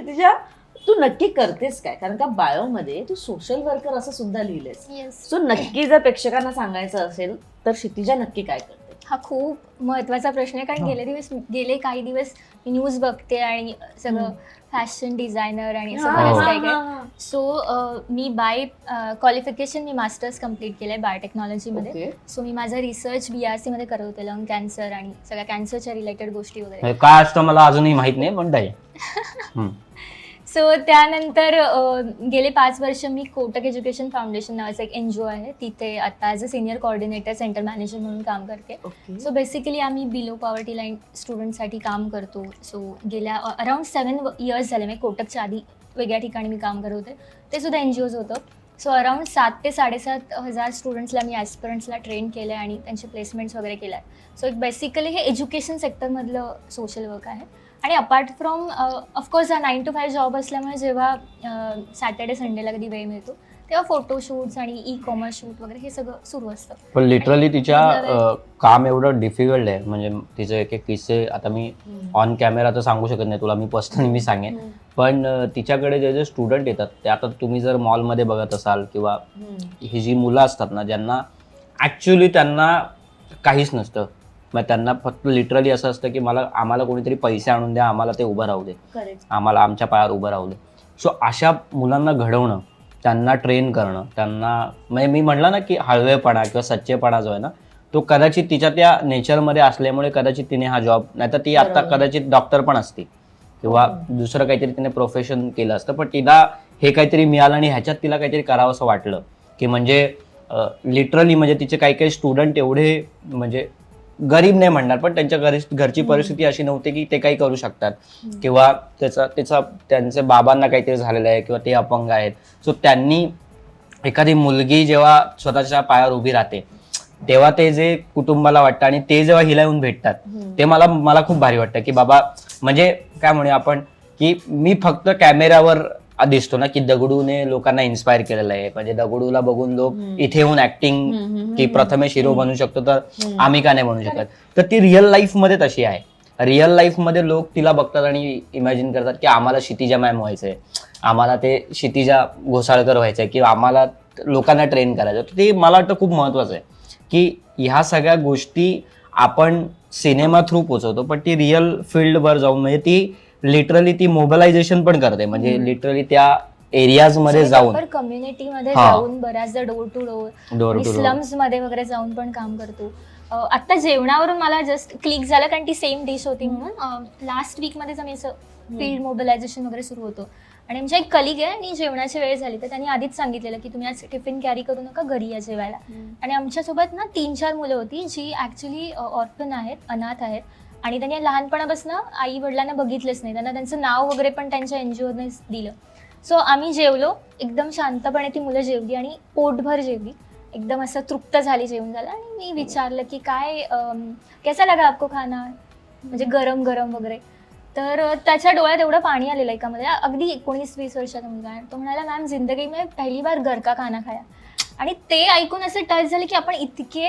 क्षितिजा तू नक्की करतेस काय? कारण का बायोमध्ये तू सोशल वर्कर असं सुद्धा लिहिलेस येस सो नक्की जर प्रेक्षकांना सांगायचं असेल तर क्षितिजा नक्की काय करते? हा खूप महत्त्वाचा प्रश्न आहे कारण. गेले दिवस गेले काही दिवस मी न्यूज बघते आणि सगळं. फॅशन डिझायनर आणि असं बरंच काय काय. सो मी बाय क्वालिफिकेशन मी मास्टर्स कंप्लीट केलं आहे बायोटेक्नॉलॉजीमध्ये. सो मी माझा रिसर्च बी आर सीमध्ये करत होते लंग कॅन्सर आणि सगळ्या कॅन्सरच्या रिलेटेड गोष्टी वगैरे काय असतं मला अजूनही माहीत नाही पण. सो त्यानंतर अ, गेले पाच वर्ष मी कोटक एज्युकेशन फाउंडेशन नावाचं एक एन जी ओ आहे. तिथे आता as a senior coordinator centre manager म्हणून काम करते. ओके. सो बेसिकली आम्ही बिलो पॉवर्टी लाईन स्टुडंटसाठी काम करतो. सो गेल्या अराउंड सेवन इयर्स झाले. मी कोटकच्या आधी वेगळ्या ठिकाणी मी काम करत होते. ते सुद्धा एन जी ओज होतं. सो अराउंड सात ते साडेसात हजार स्टुडंट्सला मी ॲस्पिरंट्सला ट्रेन केलं आहे आणि त्यांचे प्लेसमेंट्स वगैरे केल्या. आहे सो एक बेसिकली हे एज्युकेशन सेक्टरमधलं सोशल वर्क आहे. आणि अपार्ट फ्रॉम ऑफकोर्स हा नाईन टू फाईव्ह जॉब असल्यामुळे जेव्हा uh, सॅटर्डे संडेला कधी वेळ मिळतो तेव्हा फोटोशूट्स आणि ई कॉमर्स शूट वगैरे हे सगळं सुरू असतं पण लिटरली तिच्या मधलं अं, काम एवढं डिफिकल्ट आहे म्हणजे तिचे एक एक किस्से आता मी. ऑन कॅमेरा तर सांगू शकत नाही तुला मी पर्सनली मी सांगेन हम्म. पण अं, तिच्याकडे जे जे स्टुडंट येतात ते आता तुम्ही जर मॉलमध्ये बघत असाल किंवा हम्म. ही जी मुलं असतात ना ज्यांना ॲक्च्युली त्यांना काहीच नसतं मग त्यांना फक्त लिटरली असं असतं की मला आम्हाला कोणीतरी पैसे आणून द्या आम्हाला ते उभं राहू दे Correct. आम्हाला आमच्या पायावर उभं राहू दे सो अशा मुलांना घडवणं त्यांना ट्रेन करणं त्यांना म्हणजे मी म्हटलं ना की हळवेपणा किंवा सच्चेपणा जो आहे ना तो कदाचित तिच्या त्या नेचरमध्ये असल्यामुळे कदाचित तिने हा जॉब नाहीतर ती आता. कदाचित डॉक्टर पण असती किंवा दुसरं काहीतरी तिने प्रोफेशन केलं असतं. पण तिला हे काहीतरी मिळालं आणि ह्याच्यात तिला काहीतरी करावं असं वाटलं. की म्हणजे लिटरली म्हणजे तिचे काही काही स्टुडंट एवढे म्हणजे गरीब नाही म्हणणार पण त्यांच्या घरी घरची. परिस्थिती अशी नव्हती की ते काही करू शकतात. किंवा त्याचा त्याचा त्यांच्या बाबांना काहीतरी झालेलं आहे किंवा ते अपंग आहेत सो त्यांनी एखादी मुलगी जेव्हा स्वतःच्या पायावर उभी राहते तेव्हा ते जे कुटुंबाला वाटतं आणि ते जेव्हा हिला येऊन भेटतात. ते मला मला खूप भारी वाटतं की बाबा म्हणजे काय म्हणूया आपण की मी फक्त कॅमेऱ्यावर दिसतो ना की दगडूने लोकांना इन्स्पायर केलेलं आहे. म्हणजे दगडूला बघून लोक. इथे येऊन ऍक्टिंग की. प्रथमेश हिरो बनू शकतो तर. आम्ही का नाही बनू शकत? तर ती रिअल लाईफमध्ये तशी आहे. रिअल लाईफमध्ये लोक तिला बघतात आणि इमॅजिन करतात की आम्हाला क्षितिजा मॅम व्हायचंय. आम्हाला ते क्षितिजा घोसाळकर व्हायचंय किंवा आम्हाला लोकांना ट्रेन करायचं तर ते मला वाटतं खूप महत्वाचं आहे की ह्या सगळ्या गोष्टी आपण सिनेमा थ्रू पोचवतो. पण ती रिअल फील्डवर जाऊन म्हणजे ती लिटरली ती मोबिलायझेशन पण करते. म्हणजे. लिटरली त्या एरियाजमध्ये जाऊन. कम्युनिटीमध्ये हा. जाऊन बऱ्याचदा डोर टू डोर डोर आणि टू डोर स्लम्समध्ये वगैरे जाऊन पण काम करतो. अ, आता जेवणावरून मला जस्ट क्लिक झालं कारण ती सेम डिश होती म्हणून. लास्ट वीक मध्येच आम्ही असं फील्ड मोबिलायझेशन वगैरे सुरू होतं. आणि आमच्या एक कलिग आहे आणि जेवणाची वेळ झाली तर त्यांनी आधीच सांगितलेलं की तुम्ही आज टिफिन कॅरी करू नका घरी या जेवायला. आणि आमच्यासोबत ना तीन चार मुलं होती जी ॲक्च्युली ऑर्फन आहेत अनाथ आहेत. आणि त्यांनी लहानपणापासून आई वडिलांना बघितलंच नाही. त्यांना त्यांचं नाव वगैरे पण त्यांच्या एन जी ओने दिलं. सो आम्ही जेवलो. एकदम शांतपणे ती मुलं जेवली आणि पोटभर जेवली. एकदम असं तृप्त झाली जेवण झालं. आणि मी विचारलं की काय कसा लगा आपको खाना? म्हणजे गरम गरम वगैरे. तर त्याच्या डोळ्यात एवढं पाणी आलेलं एकामध्ये. अगदी एकोणीस वीस वर्षाचा मुलगा आहे. तो म्हणाला मॅम जिंदगी मी पहिली बार घर का खाना खाया. आणि ते ऐकून असं टच झालं की आपण इतके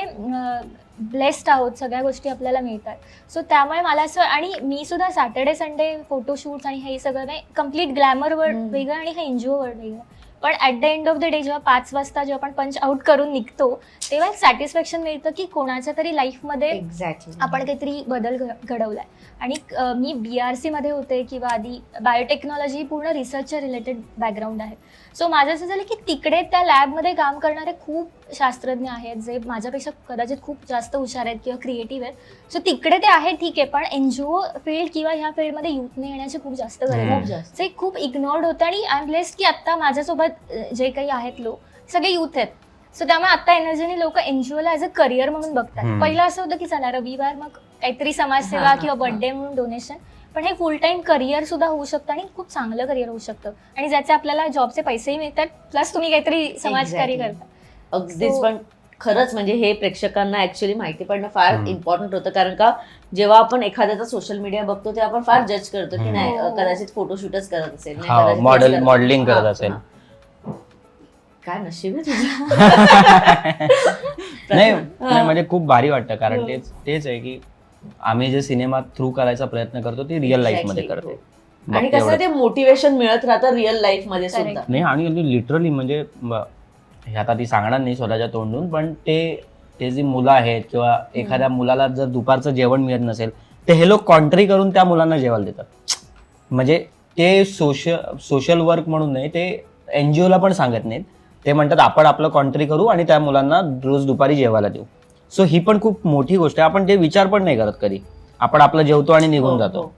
ब्लेस्ड आहोत सगळ्या गोष्टी आपल्याला मिळतात. सो त्यामुळे मला असं आणि मी सुद्धा सॅटर्डे संडे फोटोशूट्स आणि हे सगळं नाही कंप्लीट ग्लॅमर वर्ड. वेगळं आणि हे एन्जिओ वर्ड वेगळं. पण at the end of the day जेव्हा पाच वाजता जेव्हा आपण पंच आउट करून निघतो तेव्हा एक सॅटिस्फॅक्शन मिळतं की कोणाच्या तरी लाईफमध्ये एक्झॅक्टली आपण काहीतरी बदल घडवलाय. आणि मी बी आर सीमध्ये होते किंवा आधी बायोटेक्नॉलॉजी पूर्ण रिसर्चच्या रिलेटेड बॅकग्राऊंड आहे. सो माझं असं झालं की तिकडे त्या लॅबमध्ये काम करणारे खूप शास्त्रज्ञ आहेत जे माझ्यापेक्षा कदाचित खूप जास्त हुशार आहेत किंवा क्रिएटिव्ह आहेत सो तिकडे ते आहेत ठीक आहे पण एन जी ओ फील्ड किंवा ह्या फील्डमध्ये युथने येण्याची खूप जास्त गरज आहे. खूप जास्त जे खूप इग्नोर्ड होतं आणि आय एम ब्लेस्ड की आत्ता माझ्यासोबत जे काही आहेत लोक सगळे युथ आहेत सो त्यामुळे आता एनर्जीने लोक एनजीओला ॲज अ करिअर म्हणून बघतात. पहिलं असं होतं की चला रविवार मग काहीतरी समाजसेवा किंवा. बर्थडे म्हणून डोनेशन पण हे फुल टाइम करिअर सुद्धा होऊ शकतं आणि खूप चांगलं करिअर होऊ शकतं आणि ज्याचे आपल्याला जॉबचे पैसेही मिळतात प्लस तुम्ही काहीतरी समाजकार्य. करता अगदीच So- पण खरंच म्हणजे हे प्रेक्षकांना ऍक्च्युली माहिती पडणं फार हम्म. इम्पॉर्टंट होतं कारण का जेव्हा आपण एखाद्याचा सोशल मीडिया बघतो तेव्हा आपण फार जज करतो की हम्म. नाही हो. कदाचित फोटोशूटच करत असेल नाही हा, कदाचित model- हेच करत- modeling करत हा, असेल. हा. काय नशीब आहे तुझं नाही. नाही, म्हणजे खूप भारी वाटतं कारण हो. तेच तेच आहे की आम्ही जे सिनेमा थ्रू करायचा प्रयत्न करतो ते रिअल लाईफमध्ये Exactly. करते आणि कसं. ते मोटिवेशन मिळत राहतं रिअल लाईफमध्ये Correct. सुद्धा नाही आणि लिटरली म्हणजे ब- हे आता ती सांगणार नाही स्वतःच्या तोंडून पण ते ते जी मुलं आहेत किंवा एखाद्या मुलाला जर दुपारचं जेवण मिळत नसेल तर हे लोक कॉन्ट्री करून त्या मुलांना जेवायला देतात. म्हणजे ते सोशल सोशल वर्क म्हणून नाही ते एनजीओला पण सांगत नाहीत. ते म्हणतात आपण आपलं कॉन्ट्री करू आणि त्या मुलांना रोज दुपारी जेवायला देऊ. सो ही पण खूप मोठी गोष्ट आहे. आपण ते विचार पण नाही करत कधी. आपण आपलं जेवतो आणि निघून हो, जातो.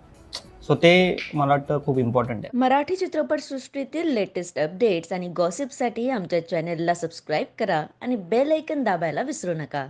सो ते मला वाटतं खूप इम्पॉर्टंट आहे. मराठी चित्रपटसृष्टीतील लेटेस्ट अपडेट्स आणि गॉसिपसाठी आमच्या चॅनेलला सबस्क्राईब करा आणि बेल ऐकन दाबायला विसरू नका.